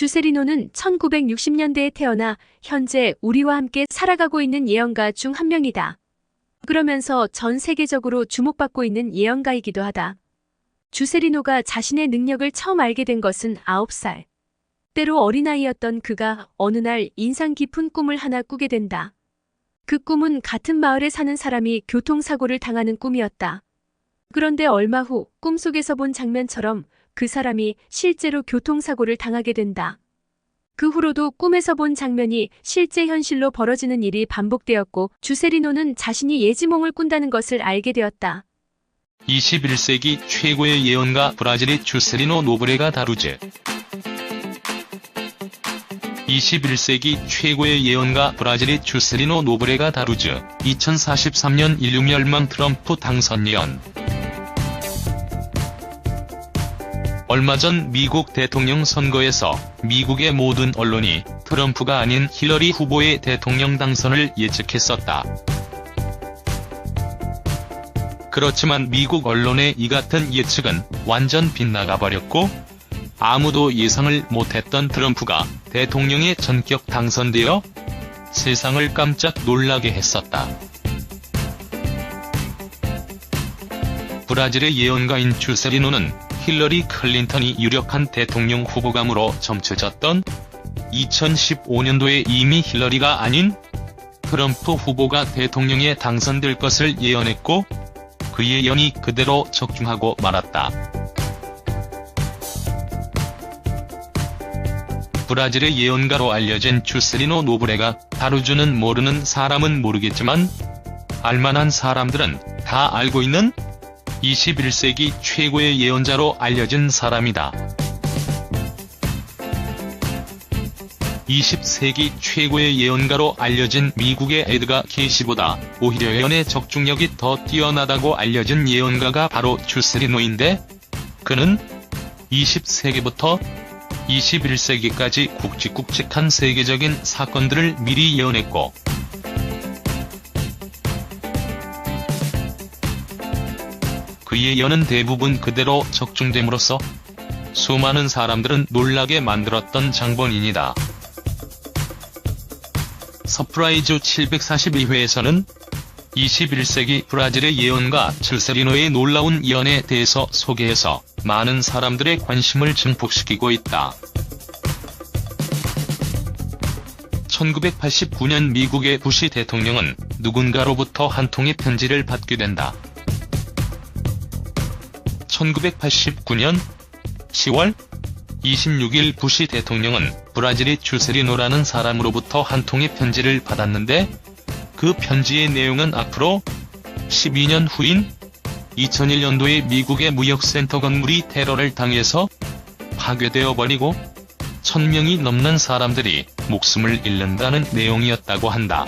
주세리노는 1960년대에 태어나 현재 우리와 함께 살아가고 있는 예언가 중 한 명이다. 그러면서 전 세계적으로 주목받고 있는 예언가이기도 하다. 주세리노가 자신의 능력을 처음 알게 된 것은 9살. 때로 어린아이였던 그가 어느 날 인상 깊은 꿈을 하나 꾸게 된다. 그 꿈은 같은 마을에 사는 사람이 교통사고를 당하는 꿈이었다. 그런데 얼마 후 꿈속에서 본 장면처럼 그 사람이 실제로 교통사고를 당하게 된다. 그 후로도 꿈에서 본 장면이 실제 현실로 벌어지는 일이 반복되었고 주세리노는 자신이 예지몽을 꾼다는 것을 알게 되었다. 21세기 최고의 예언가 브라질의 주세리노 노브레가 다루제. 21세기 최고의 예언가 브라질의 주세리노 노브레가 다루즈 2043년 인류 멸망 트럼프 당선 예언 얼마 전 미국 대통령 선거에서 미국의 모든 언론이 트럼프가 아닌 힐러리 후보의 대통령 당선을 예측했었다. 그렇지만 미국 언론의 이 같은 예측은 완전 빗나가 버렸고 아무도 예상을 못했던 트럼프가 대통령에 전격 당선되어 세상을 깜짝 놀라게 했었다. 브라질의 예언가인 주세리노는 힐러리 클린턴이 유력한 대통령 후보감으로 점쳐졌던 2015년도에 이미 힐러리가 아닌 트럼프 후보가 대통령에 당선될 것을 예언했고 그 예언이 그대로 적중하고 말았다. 브라질의 예언가로 알려진 주세리노 노브레가 다루주는 모르는 사람은 모르겠지만 알만한 사람들은 다 알고 있는 21세기 최고의 예언자로 알려진 사람이다. 20세기 최고의 예언가로 알려진 미국의 에드가 케이시보다 오히려 예언의 적중력이 더 뛰어나다고 알려진 예언가가 바로 주세리노인데 그는 20세기부터 21세기까지 굵직굵직한 세계적인 사건들을 미리 예언했고 그의 예언은 대부분 그대로 적중됨으로써 수많은 사람들은 놀라게 만들었던 장본인이다. 서프라이즈 742회에서는 21세기 브라질의 예언가 칠세리노의 놀라운 예언에 대해서 소개해서 많은 사람들의 관심을 증폭시키고 있다. 1989년 미국의 부시 대통령은 누군가로부터 한 통의 편지를 받게 된다. 1989년 10월 26일 부시 대통령은 브라질의 주세리노라는 사람으로부터 한 통의 편지를 받았는데 그 편지의 내용은 앞으로 12년 후인 2001년도에 미국의 무역센터 건물이 테러를 당해서 파괴되어 버리고 1000명이 넘는 사람들이 목숨을 잃는다는 내용이었다고 한다.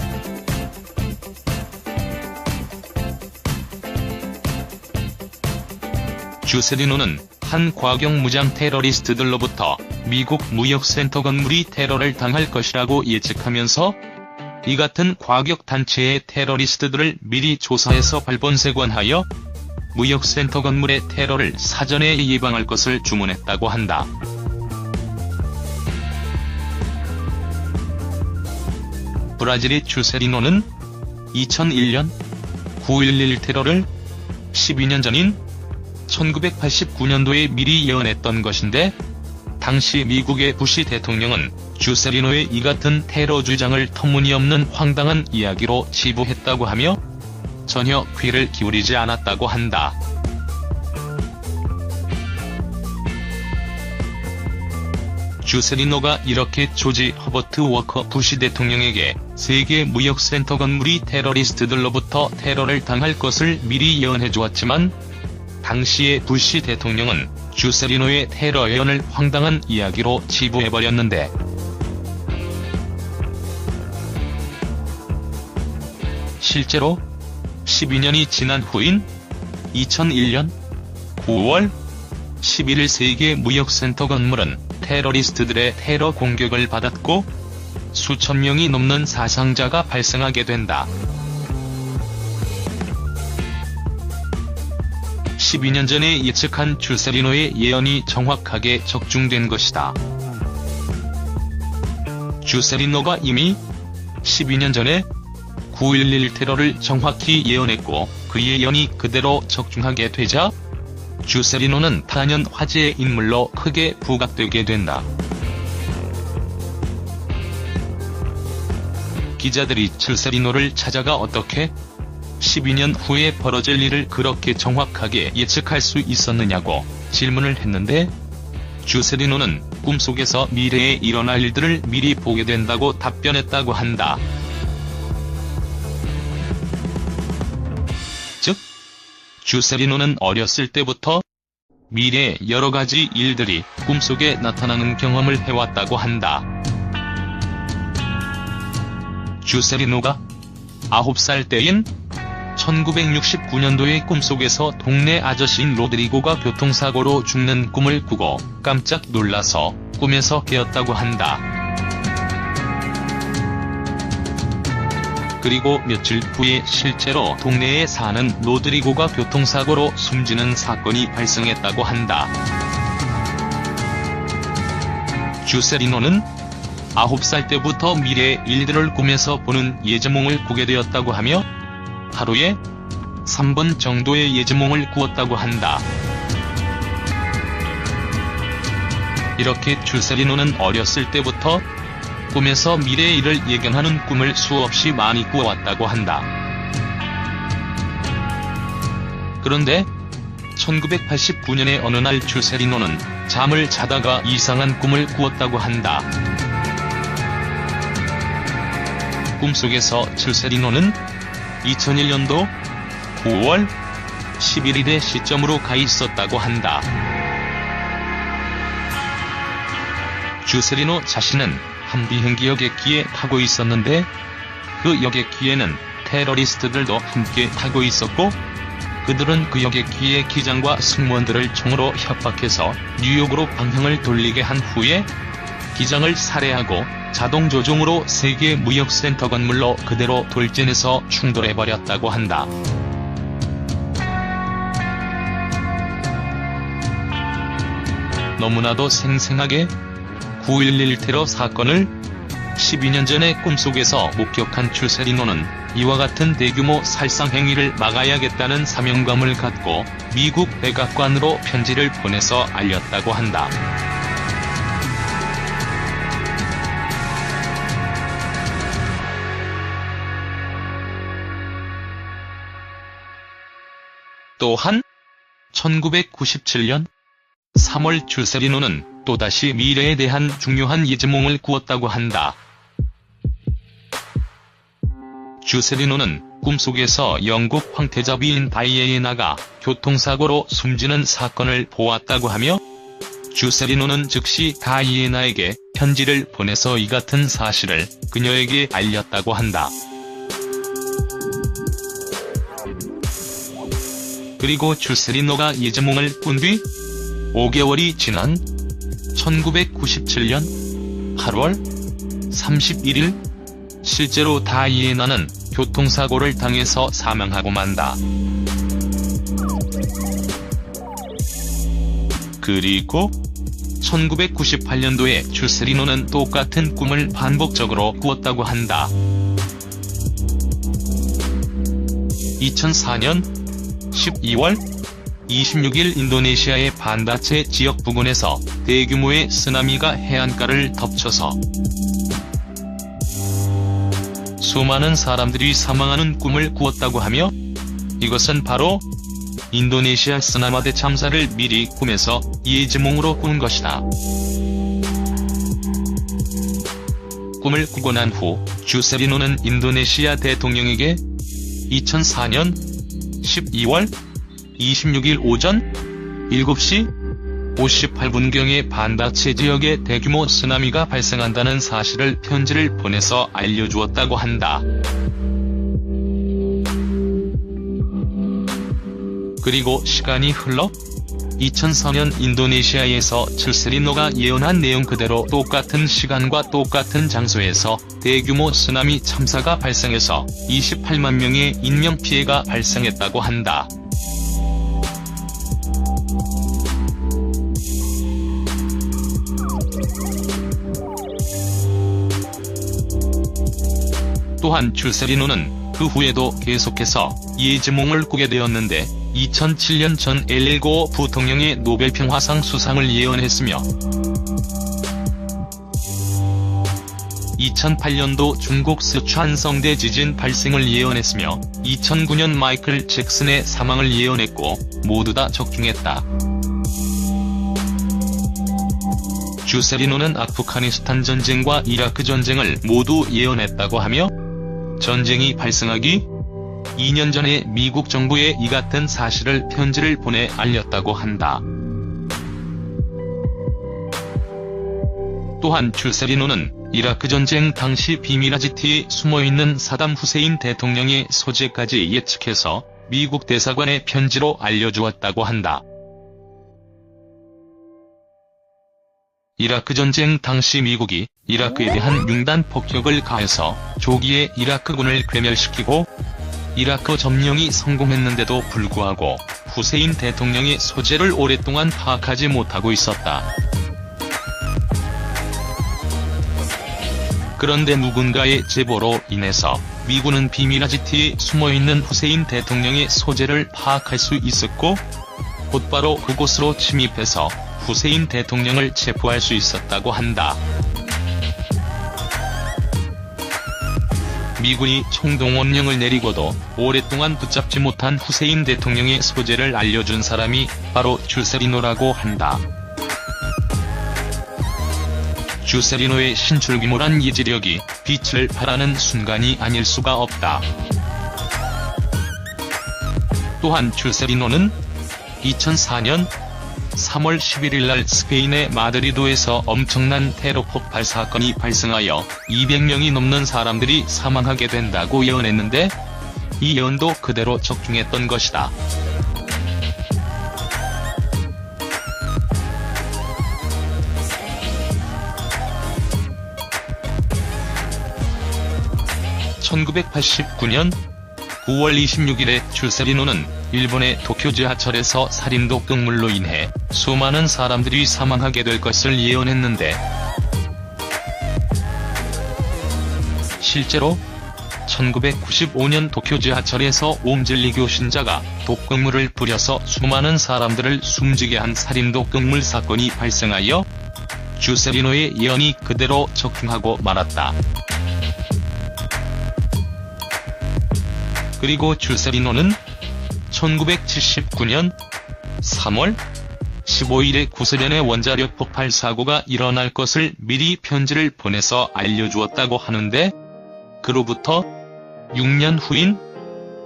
주세리노는 한 과경 무장 테러리스트들로부터 미국 무역센터 건물이 테러를 당할 것이라고 예측하면서 이 같은 과격 단체의 테러리스트들을 미리 조사해서 발본색원하여 무역센터 건물의 테러를 사전에 예방할 것을 주문했다고 한다. 브라질의 주세리노는 2001년 9.11 테러를 12년 전인 1989년도에 미리 예언했던 것인데 당시 미국의 부시 대통령은 주세리노의 이 같은 테러 주장을 터무니없는 황당한 이야기로 치부했다고 하며 전혀 귀를 기울이지 않았다고 한다. 주세리노가 이렇게 조지 허버트 워커 부시 대통령에게 세계 무역센터 건물이 테러리스트들로부터 테러를 당할 것을 미리 예언해 주었지만 당시의 부시 대통령은 주세리노의 테러 예언을 황당한 이야기로 치부해버렸는데 실제로 12년이 지난 후인 2001년 9월 11일 세계 무역센터 건물은 테러리스트들의 테러 공격을 받았고 수천 명이 넘는 사상자가 발생하게 된다. 12년 전에 예측한 주세리노의 예언이 정확하게 적중된 것이다. 주세리노가 이미 12년 전에 9.11 테러를 정확히 예언했고 그 예언이 그대로 적중하게 되자 주세리노는 단연 화제의 인물로 크게 부각되게 된다. 기자들이 주세리노를 찾아가 어떻게 12년 후에 벌어질 일을 그렇게 정확하게 예측할 수 있었느냐고 질문을 했는데 주세리노는 꿈속에서 미래에 일어날 일들을 미리 보게 된다고 답변했다고 한다. 즉, 주세리노는 어렸을 때부터 미래의 여러 가지 일들이 꿈속에 나타나는 경험을 해왔다고 한다. 주세리노가 9살 때인 1969년도에 꿈속에서 동네 아저씨인 로드리고가 교통사고로 죽는 꿈을 꾸고 깜짝 놀라서 꿈에서 깨었다고 한다. 그리고 며칠 후에 실제로 동네에 사는 로드리고가 교통사고로 숨지는 사건이 발생했다고 한다. 주세리노는 9살 때부터 미래의 일들을 꿈에서 보는 예지몽을 꾸게 되었다고 하며 하루에 3번 정도의 예지몽을 꾸었다고 한다. 이렇게 주세리노는 어렸을 때부터 꿈에서 미래의 일을 예견하는 꿈을 수없이 많이 꾸어왔다고 한다. 그런데 1989년의 어느 날 주세리노는 잠을 자다가 이상한 꿈을 꾸었다고 한다. 꿈속에서 주세리노는 2001년도 9월 11일의 시점으로 가 있었다고 한다. 주세리노 자신은 한 비행기 여객기에 타고 있었는데 그 여객기에는 테러리스트들도 함께 타고 있었고 그들은 그 여객기의 기장과 승무원들을 총으로 협박해서 뉴욕으로 방향을 돌리게 한 후에 기장을 살해하고 자동 조종으로 세계 무역센터 건물로 그대로 돌진해서 충돌해버렸다고 한다. 너무나도 생생하게 9.11 테러 사건을 12년 전에 꿈속에서 목격한 주세리노는 이와 같은 대규모 살상 행위를 막아야겠다는 사명감을 갖고 미국 백악관으로 편지를 보내서 알렸다고 한다. 또한 1997년 3월 주세리노는 또다시 미래에 대한 중요한 예지몽을 꾸었다고 한다. 주세리노는 꿈속에서 영국 황태자비인 다이애나가 교통사고로 숨지는 사건을 보았다고 하며 주세리노는 즉시 다이애나에게 편지를 보내서 이 같은 사실을 그녀에게 알렸다고 한다. 그리고 주세리노가 예지몽을 꾼 뒤 5개월이 지난 1997년 8월 31일 실제로 다이애나는 교통사고를 당해서 사망하고 만다. 그리고 1998년도에 주세리노는 똑같은 꿈을 반복적으로 꾸었다고 한다. 2004년 12월 26일 인도네시아의 반다체 지역 부근에서 대규모의 쓰나미가 해안가를 덮쳐서 수많은 사람들이 사망하는 꿈을 꾸었다고 하며 이것은 바로 인도네시아 쓰나마대 참사를 미리 꿈에서 예지몽으로 꾼 것이다. 꿈을 꾸고 난 후 주세리노는 인도네시아 대통령에게 2004년 12월 26일 오전 7시 58분경에 반다체 지역에 대규모 쓰나미가 발생한다는 사실을 편지를 보내서 알려주었다고 한다. 그리고 시간이 흘러 2004년 인도네시아에서 칠세리노가 예언한 내용 그대로 똑같은 시간과 똑같은 장소에서 대규모 쓰나미 참사가 발생해서 28만 명의 인명피해가 발생했다고 한다. 또한 줄세리노는 그 후에도 계속해서 예지몽을 꾸게 되었는데 2007년 전 엘일고 부통령의 노벨 평화상 수상을 예언했으며 2008년도 중국 스촨 성대 지진 발생을 예언했으며 2009년 마이클 잭슨의 사망을 예언했고 모두 다 적중했다. 주세리노는 아프가니스탄 전쟁과 이라크 전쟁을 모두 예언했다고 하며 전쟁이 발생하기 2년 전에 미국 정부에 이 같은 사실을 편지를 보내 알렸다고 한다. 또한 줄세리노는 이라크 전쟁 당시 비밀 아지트에 숨어있는 사담 후세인 대통령의 소재까지 예측해서 미국 대사관에 편지로 알려주었다고 한다. 이라크 전쟁 당시 미국이 이라크에 대한 융단 폭격을 가해서 조기에 이라크군을 괴멸시키고 이라크 점령이 성공했는데도 불구하고 후세인 대통령의 소재를 오랫동안 파악하지 못하고 있었다. 그런데 누군가의 제보로 인해서 미군은 비밀 아지트에 숨어있는 후세인 대통령의 소재를 파악할 수 있었고 곧바로 그곳으로 침입해서 후세인 대통령을 체포할 수 있었다고 한다. 미군이 총동원령을 내리고도 오랫동안 붙잡지 못한 후세인 대통령의 소재를 알려준 사람이 바로 주세리노라고 한다. 주세리노의 신출귀몰한 예지력이 빛을 발하는 순간이 아닐 수가 없다. 또한 주세리노는 2004년 3월 11일 날 스페인의 마드리드에서 엄청난 테러 폭발 사건이 발생하여 200명이 넘는 사람들이 사망하게 된다고 예언했는데 이 예언도 그대로 적중했던 것이다. (1989년 9월 26일에 줄세리노는 일본의 도쿄 지하철에서 살인독 극물로 인해 수많은 사람들이 사망하게 될 것을 예언했는데 실제로 1995년 도쿄 지하철에서 옴질리교 신자가 독극물을 뿌려서 수많은 사람들을 숨지게 한 살인독 극물 사건이 발생하여 주세리노의 예언이 그대로 적중하고 말았다. 그리고 주세리노는 1979년 3월 15일에 구소련의 원자력 폭발 사고가 일어날 것을 미리 편지를 보내서 알려주었다고 하는데 그로부터 6년 후인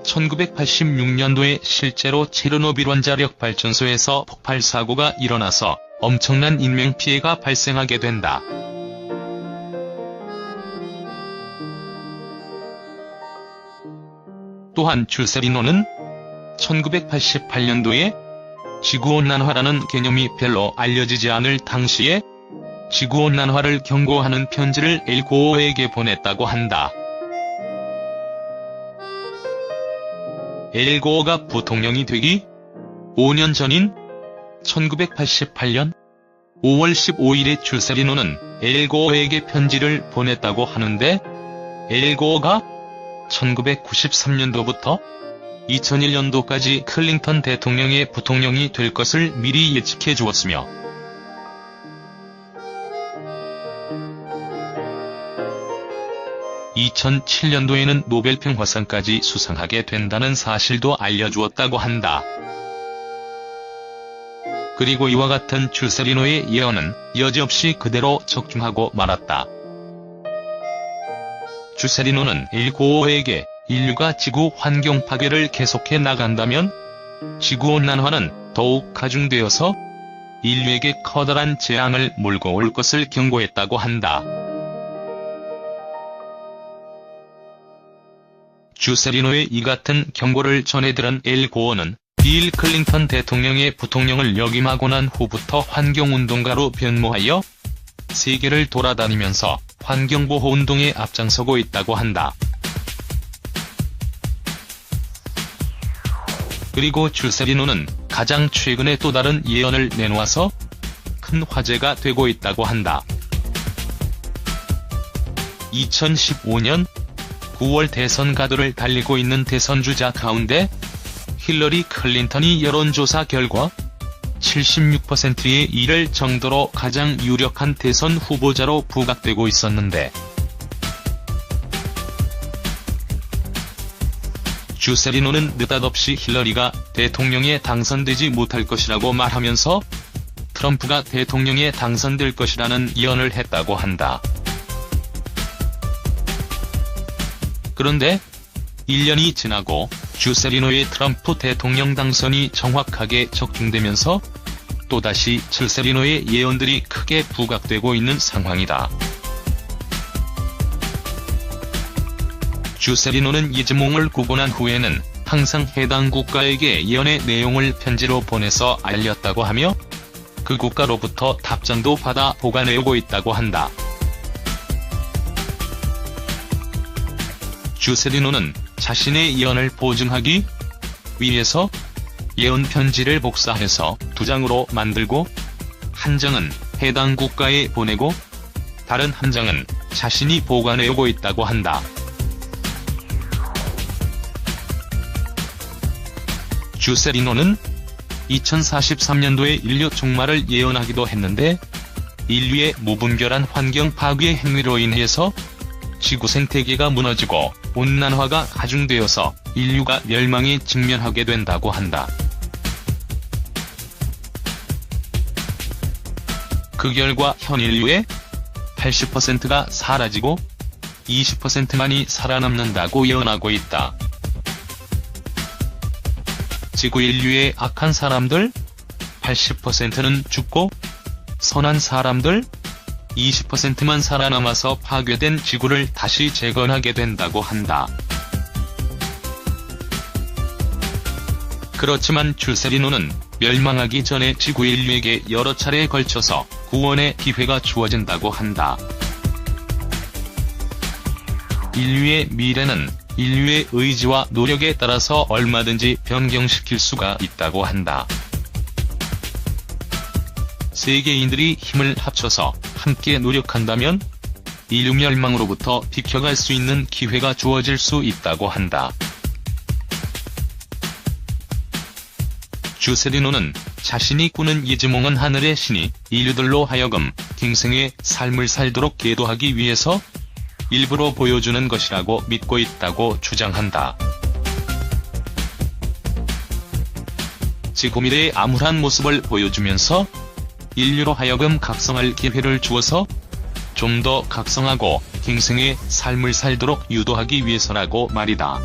1986년도에 실제로 체르노빌 원자력 발전소에서 폭발 사고가 일어나서 엄청난 인명피해가 발생하게 된다. 또한 줄세리노는 1988년도에 지구온난화라는 개념이 별로 알려지지 않을 당시에 지구온난화를 경고하는 편지를 엘고어에게 보냈다고 한다. 엘고어가 부통령이 되기 5년 전인 1988년 5월 15일에 줄세리노는 엘고어에게 편지를 보냈다고 하는데 엘고어가 1993년도부터 2001년도까지 클링턴 대통령의 부통령이 될 것을 미리 예측해 주었으며 (2007년도에는) 노벨 평화상까지 수상하게 된다는 사실도 알려주었다고 한다. 그리고 이와 같은 줄세리노의 예언은 여지없이 그대로 적중하고 말았다. 주세리노는 일고어에게 인류가 지구 환경 파괴를 계속해 나간다면 지구온난화는 더욱 가중되어서 인류에게 커다란 재앙을 몰고 올 것을 경고했다고 한다. 주세리노의 이 같은 경고를 전해들은 엘 고어는 빌 클린턴 대통령의 부통령을 역임하고 난 후부터 환경운동가로 변모하여 세계를 돌아다니면서 환경보호 운동에 앞장서고 있다고 한다. 그리고 줄세리노는 가장 최근에 또 다른 예언을 내놓아서 큰 화제가 되고 있다고 한다. 2015년 9월 대선 가도를 달리고 있는 대선주자 가운데 힐러리 클린턴이 여론조사 결과 76%에 이를 정도로 가장 유력한 대선 후보자로 부각되고 있었는데 주세리노는 느닷없이 힐러리가 대통령에 당선되지 못할 것이라고 말하면서 트럼프가 대통령에 당선될 것이라는 예언을 했다고 한다. 그런데 1년이 지나고 주세리노의 트럼프 대통령 당선이 정확하게 적중되면서 또다시 칠세리노의 예언들이 크게 부각되고 있는 상황이다. 주세리노는 이즈몽을 난 후에는 항상 해당 국가에게 예언의 내용을 편지로 보내서 알렸다고 하며 그 국가로부터 답장도 받아 보관해오고 있다고 한다. 주세리노는 자신의 예언을 보증하기 위해서 예언 편지를 복사해서 두 장으로 만들고 한 장은 해당 국가에 보내고 다른 한 장은 자신이 보관해 오고 있다고 한다. 주세리노는 2043년도에 인류 종말을 예언하기도 했는데 인류의 무분별한 환경 파괴 행위로 인해서 지구 생태계가 무너지고 온난화가 가중되어서 인류가 멸망에 직면하게 된다고 한다. 그 결과 현 인류의 80%가 사라지고 20%만이 살아남는다고 예언하고 있다. 지구 인류의 악한 사람들 80%는 죽고 선한 사람들 20%만 살아남아서 파괴된 지구를 다시 재건하게 된다고 한다. 그렇지만 줄세리노는 멸망하기 전에 지구 인류에게 여러 차례에 걸쳐서 구원의 기회가 주어진다고 한다. 인류의 미래는 인류의 의지와 노력에 따라서 얼마든지 변경시킬 수가 있다고 한다. 세계인들이 힘을 합쳐서 함께 노력한다면 인류 멸망으로부터 비켜갈 수 있는 기회가 주어질 수 있다고 한다. 주세리노는 자신이 꾸는 이즈몽은 하늘의 신이 인류들로 하여금 갱생의 삶을 살도록 계도하기 위해서 일부러 보여주는 것이라고 믿고 있다고 주장한다. 지구 미래의 암울한 모습을 보여주면서 인류로 하여금 각성할 기회를 주어서 좀 더 각성하고 갱생의 삶을 살도록 유도하기 위해서라고 말이다.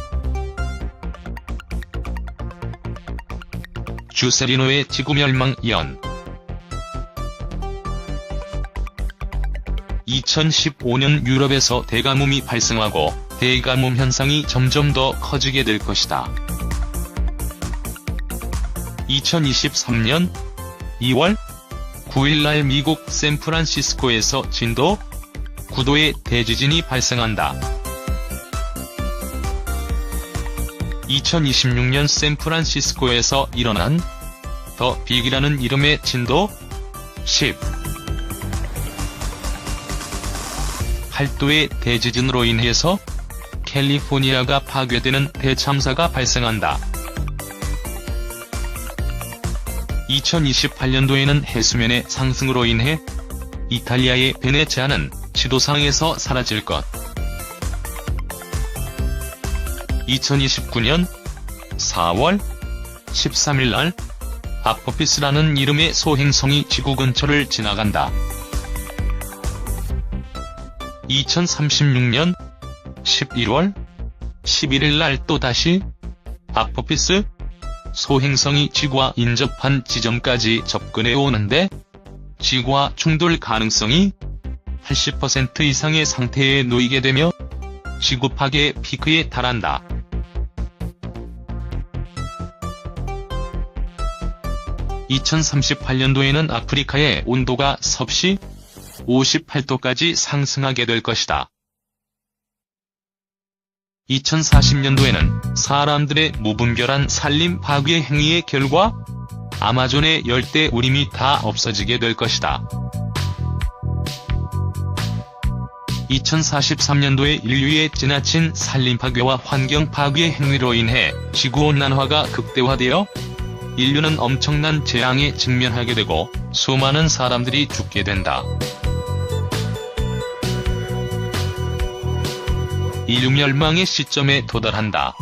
주세리노의 지구멸망 예언 2015년 유럽에서 대가뭄이 발생하고 대가뭄 현상이 점점 더 커지게 될 것이다. 2023년 2월 9일날 미국 샌프란시스코에서 진도 9도의 대지진이 발생한다. 2026년 샌프란시스코에서 일어난 더 빅이라는 이름의 진도 10. 8도의 대지진으로 인해서 캘리포니아가 파괴되는 대참사가 발생한다. 2028년도에는 해수면의 상승으로 인해 이탈리아의 베네치아는 지도상에서 사라질 것. 2029년 4월 13일 날 아포피스라는 이름의 소행성이 지구 근처를 지나간다. 2036년 11월 11일 날 또다시 아포피스 소행성이 지구와 인접한 지점까지 접근해 오는데 지구와 충돌 가능성이 80% 이상의 상태에 놓이게 되며 지구 파괴 피크에 달한다. (2038년도에는) 아프리카의 온도가 섭씨 58도까지 상승하게 될 것이다. 2040년도에는 사람들의 무분별한 산림 파괴 행위의 결과 아마존의 열대 우림이 다 없어지게 될 것이다. 2043년도에 인류의 지나친 산림 파괴와 환경 파괴 행위로 인해 지구온난화가 극대화되어 인류는 엄청난 재앙에 직면하게 되고 수많은 사람들이 죽게 된다. 멸망의 시점에 도달한다.